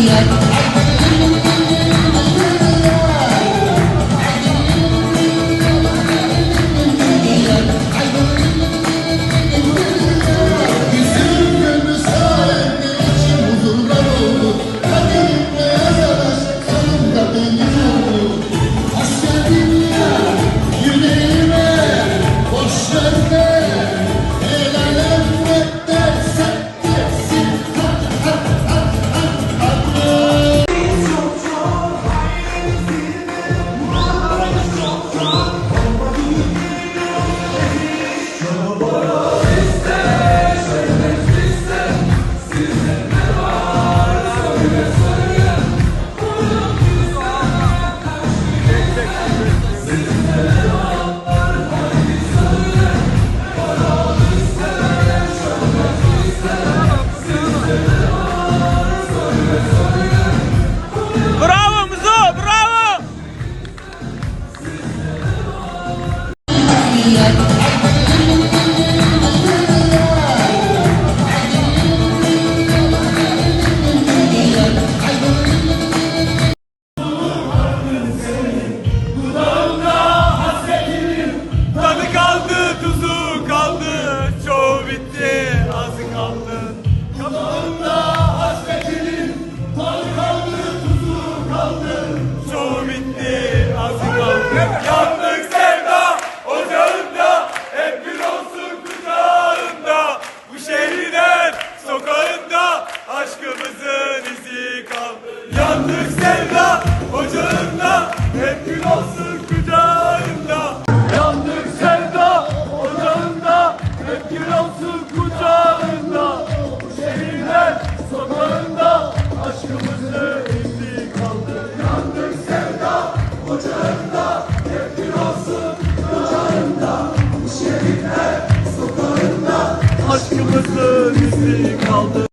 yet Bravo Yandık sevda ocağında, hep bir olsun kucağında. Yandık sevda ocağında. Hep gül olsun kucağında. Bu şehirler sokağında. Aşkımızı izi kaldı Yandık sevda ocağında. Hep gül olsun kucağında. Bu şehirler sokağında. Aşkımızın izi kaldı